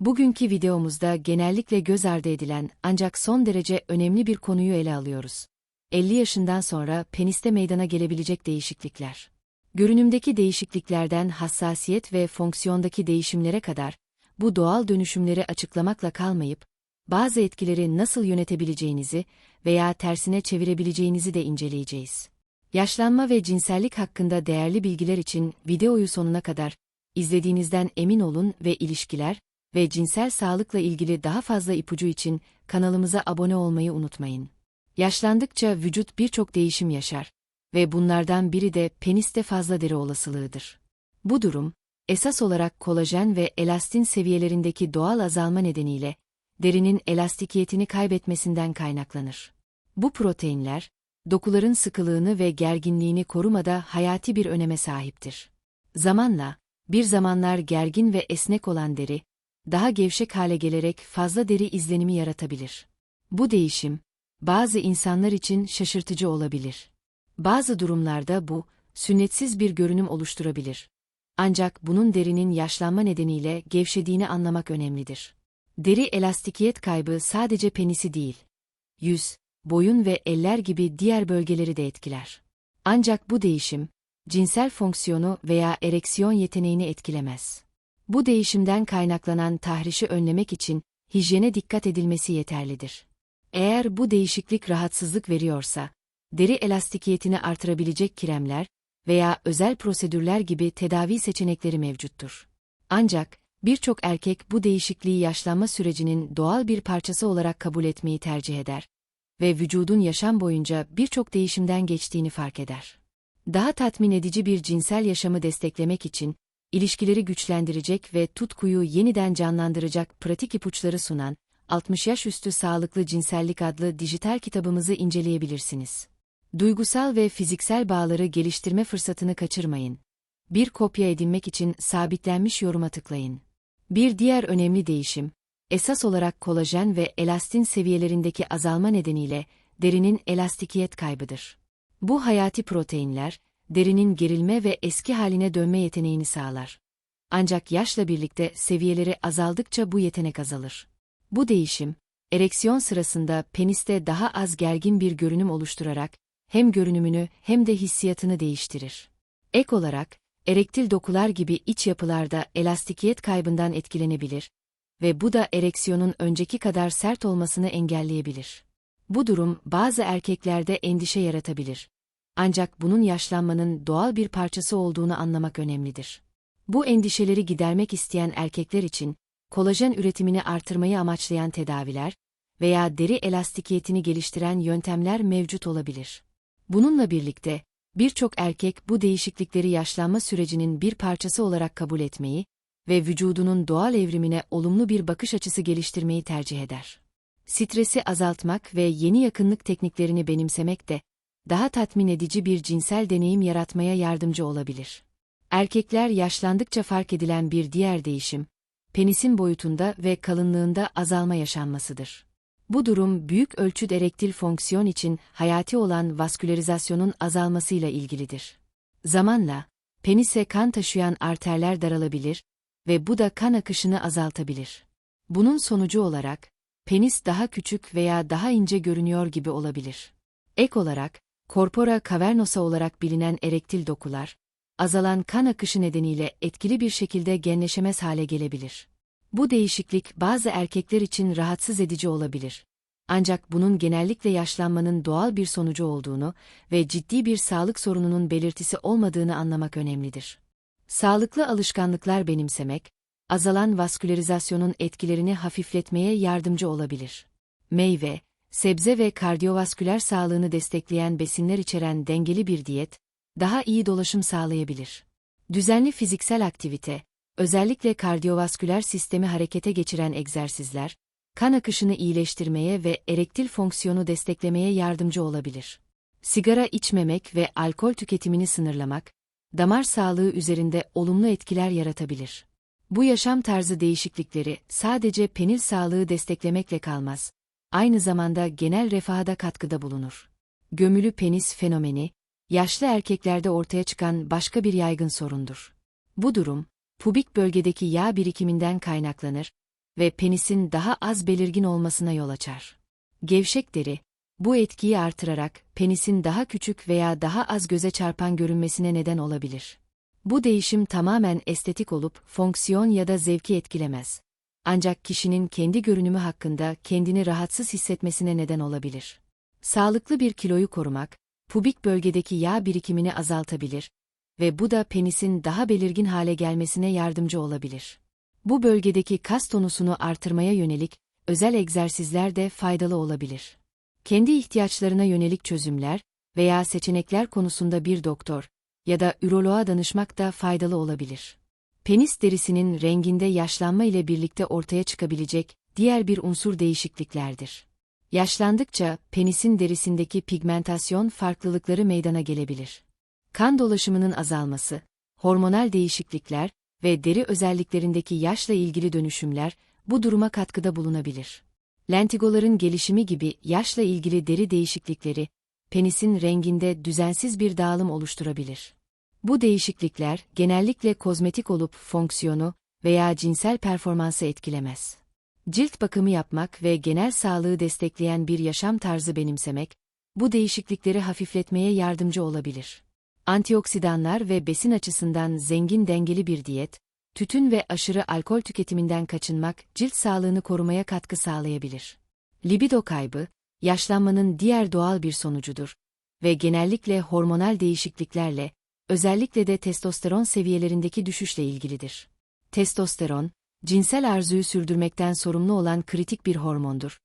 Bugünkü videomuzda genellikle göz ardı edilen ancak son derece önemli bir konuyu ele alıyoruz. 50 yaşından sonra peniste meydana gelebilecek değişiklikler. Görünümdeki değişikliklerden hassasiyet ve fonksiyondaki değişimlere kadar, bu doğal dönüşümleri açıklamakla kalmayıp, bazı etkileri nasıl yönetebileceğinizi veya tersine çevirebileceğinizi de inceleyeceğiz. Yaşlanma ve cinsellik hakkında değerli bilgiler için videoyu sonuna kadar izlediğinizden emin olun ve ilişkiler ve cinsel sağlıkla ilgili daha fazla ipucu için kanalımıza abone olmayı unutmayın. Yaşlandıkça vücut birçok değişim yaşar ve bunlardan biri de peniste fazla deri olasılığıdır. Bu durum, esas olarak kolajen ve elastin seviyelerindeki doğal azalma nedeniyle derinin elastikiyetini kaybetmesinden kaynaklanır. Bu proteinler, dokuların sıkılığını ve gerginliğini korumada hayati bir öneme sahiptir. Zamanla, bir zamanlar gergin ve esnek olan deri, daha gevşek hale gelerek fazla deri izlenimi yaratabilir. Bu değişim, bazı insanlar için şaşırtıcı olabilir. Bazı durumlarda bu, sünnetsiz bir görünüm oluşturabilir. Ancak bunun derinin yaşlanma nedeniyle gevşediğini anlamak önemlidir. Deri elastikiyet kaybı sadece penisi değil, yüz, boyun ve eller gibi diğer bölgeleri de etkiler. Ancak bu değişim, cinsel fonksiyonu veya ereksiyon yeteneğini etkilemez. Bu değişimden kaynaklanan tahrişi önlemek için hijyene dikkat edilmesi yeterlidir. Eğer bu değişiklik rahatsızlık veriyorsa, deri elastikiyetini artırabilecek kremler veya özel prosedürler gibi tedavi seçenekleri mevcuttur. Ancak, birçok erkek bu değişikliği yaşlanma sürecinin doğal bir parçası olarak kabul etmeyi tercih eder ve vücudun yaşam boyunca birçok değişimden geçtiğini fark eder. Daha tatmin edici bir cinsel yaşamı desteklemek için, ilişkileri güçlendirecek ve tutkuyu yeniden canlandıracak pratik ipuçları sunan 60 Yaş Üstü Sağlıklı Cinsellik adlı dijital kitabımızı inceleyebilirsiniz. Duygusal ve fiziksel bağları geliştirme fırsatını kaçırmayın. Bir kopya edinmek için sabitlenmiş yoruma tıklayın. Bir diğer önemli değişim, esas olarak kolajen ve elastin seviyelerindeki azalma nedeniyle derinin elastikiyet kaybıdır. Bu hayati proteinler, derinin gerilme ve eski haline dönme yeteneğini sağlar. Ancak yaşla birlikte seviyeleri azaldıkça bu yetenek azalır. Bu değişim, ereksiyon sırasında peniste daha az gergin bir görünüm oluşturarak, hem görünümünü hem de hissiyatını değiştirir. Ek olarak, erektil dokular gibi iç yapılarda elastikiyet kaybından etkilenebilir ve bu da ereksiyonun önceki kadar sert olmasını engelleyebilir. Bu durum bazı erkeklerde endişe yaratabilir. Ancak bunun yaşlanmanın doğal bir parçası olduğunu anlamak önemlidir. Bu endişeleri gidermek isteyen erkekler için, kolajen üretimini artırmayı amaçlayan tedaviler veya deri elastikiyetini geliştiren yöntemler mevcut olabilir. Bununla birlikte, birçok erkek bu değişiklikleri yaşlanma sürecinin bir parçası olarak kabul etmeyi ve vücudunun doğal evrimine olumlu bir bakış açısı geliştirmeyi tercih eder. Stresi azaltmak ve yeni yakınlık tekniklerini benimsemek de, daha tatmin edici bir cinsel deneyim yaratmaya yardımcı olabilir. Erkekler yaşlandıkça fark edilen bir diğer değişim, penisin boyutunda ve kalınlığında azalma yaşanmasıdır. Bu durum büyük ölçüde erektil fonksiyon için hayati olan vaskülerizasyonun azalmasıyla ilgilidir. Zamanla, penise kan taşıyan arterler daralabilir ve bu da kan akışını azaltabilir. Bunun sonucu olarak, penis daha küçük veya daha ince görünüyor gibi olabilir. Ek olarak, corpora cavernosa olarak bilinen erektil dokular, azalan kan akışı nedeniyle etkili bir şekilde genleşemez hale gelebilir. Bu değişiklik bazı erkekler için rahatsız edici olabilir. Ancak bunun genellikle yaşlanmanın doğal bir sonucu olduğunu ve ciddi bir sağlık sorununun belirtisi olmadığını anlamak önemlidir. Sağlıklı alışkanlıklar benimsemek, azalan vaskülerizasyonun etkilerini hafifletmeye yardımcı olabilir. Meyve, sebze ve kardiyovasküler sağlığını destekleyen besinler içeren dengeli bir diyet, daha iyi dolaşım sağlayabilir. Düzenli fiziksel aktivite, özellikle kardiyovasküler sistemi harekete geçiren egzersizler, kan akışını iyileştirmeye ve erektil fonksiyonu desteklemeye yardımcı olabilir. Sigara içmemek ve alkol tüketimini sınırlamak, damar sağlığı üzerinde olumlu etkiler yaratabilir. Bu yaşam tarzı değişiklikleri sadece penil sağlığı desteklemekle kalmaz, aynı zamanda genel refaha da katkıda bulunur. Gömülü penis fenomeni, yaşlı erkeklerde ortaya çıkan başka bir yaygın sorundur. Bu durum, pubik bölgedeki yağ birikiminden kaynaklanır ve penisin daha az belirgin olmasına yol açar. Gevşek deri, bu etkiyi artırarak penisin daha küçük veya daha az göze çarpan görünmesine neden olabilir. Bu değişim tamamen estetik olup fonksiyon ya da zevki etkilemez. Ancak kişinin kendi görünümü hakkında kendini rahatsız hissetmesine neden olabilir. Sağlıklı bir kiloyu korumak, pubik bölgedeki yağ birikimini azaltabilir ve bu da penisin daha belirgin hale gelmesine yardımcı olabilir. Bu bölgedeki kas tonusunu artırmaya yönelik özel egzersizler de faydalı olabilir. Kendi ihtiyaçlarına yönelik çözümler veya seçenekler konusunda bir doktor ya da üroloğa danışmak da faydalı olabilir. Penis derisinin renginde yaşlanma ile birlikte ortaya çıkabilecek diğer bir unsur değişikliklerdir. Yaşlandıkça penisin derisindeki pigmentasyon farklılıkları meydana gelebilir. Kan dolaşımının azalması, hormonal değişiklikler ve deri özelliklerindeki yaşla ilgili dönüşümler bu duruma katkıda bulunabilir. Lentigoların gelişimi gibi yaşla ilgili deri değişiklikleri, penisin renginde düzensiz bir dağılım oluşturabilir. Bu değişiklikler genellikle kozmetik olup fonksiyonu veya cinsel performansı etkilemez. Cilt bakımı yapmak ve genel sağlığı destekleyen bir yaşam tarzı benimsemek, bu değişiklikleri hafifletmeye yardımcı olabilir. Antioksidanlar ve besin açısından zengin dengeli bir diyet, tütün ve aşırı alkol tüketiminden kaçınmak cilt sağlığını korumaya katkı sağlayabilir. Libido kaybı, yaşlanmanın diğer doğal bir sonucudur ve genellikle hormonal değişikliklerle, özellikle de testosteron seviyelerindeki düşüşle ilgilidir. Testosteron, cinsel arzuyu sürdürmekten sorumlu olan kritik bir hormondur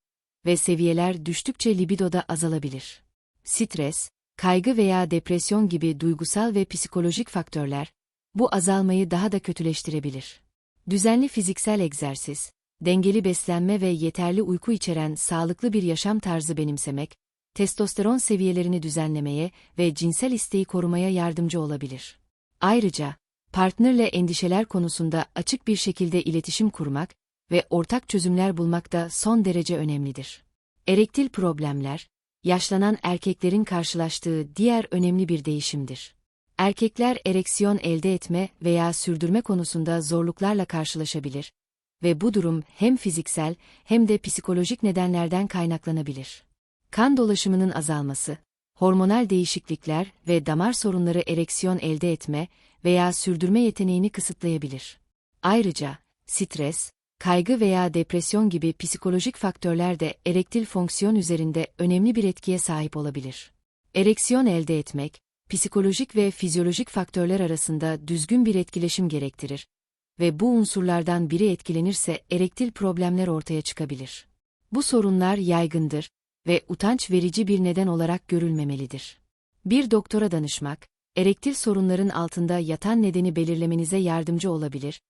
ve seviyeler düştükçe libidoda azalabilir. Stres, kaygı veya depresyon gibi duygusal ve psikolojik faktörler, bu azalmayı daha da kötüleştirebilir. Düzenli fiziksel egzersiz, dengeli beslenme ve yeterli uyku içeren sağlıklı bir yaşam tarzı benimsemek, testosteron seviyelerini düzenlemeye ve cinsel isteği korumaya yardımcı olabilir. Ayrıca, partnerle endişeler konusunda açık bir şekilde iletişim kurmak ve ortak çözümler bulmak da son derece önemlidir. Erektil problemler, yaşlanan erkeklerin karşılaştığı diğer önemli bir değişimdir. Erkekler ereksiyon elde etme veya sürdürme konusunda zorluklarla karşılaşabilir ve bu durum hem fiziksel hem de psikolojik nedenlerden kaynaklanabilir. Kan dolaşımının azalması, hormonal değişiklikler ve damar sorunları ereksiyon elde etme veya sürdürme yeteneğini kısıtlayabilir. Ayrıca, stres, kaygı veya depresyon gibi psikolojik faktörler de erektil fonksiyon üzerinde önemli bir etkiye sahip olabilir. Ereksiyon elde etmek, psikolojik ve fizyolojik faktörler arasında düzgün bir etkileşim gerektirir ve bu unsurlardan biri etkilenirse erektil problemler ortaya çıkabilir. Bu sorunlar yaygındır ve utanç verici bir neden olarak görülmemelidir. Bir doktora danışmak, erektil sorunların altında yatan nedeni belirlemenize yardımcı olabilir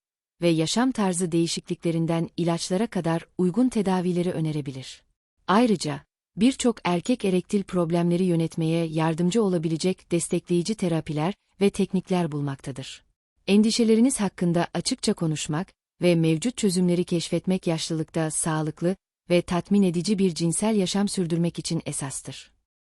ve yaşam tarzı değişikliklerinden ilaçlara kadar uygun tedavileri önerebilir. Ayrıca, birçok erkek erektil problemleri yönetmeye yardımcı olabilecek destekleyici terapiler ve teknikler bulmaktadır. Endişeleriniz hakkında açıkça konuşmak ve mevcut çözümleri keşfetmek yaşlılıkta sağlıklı ve tatmin edici bir cinsel yaşam sürdürmek için esastır.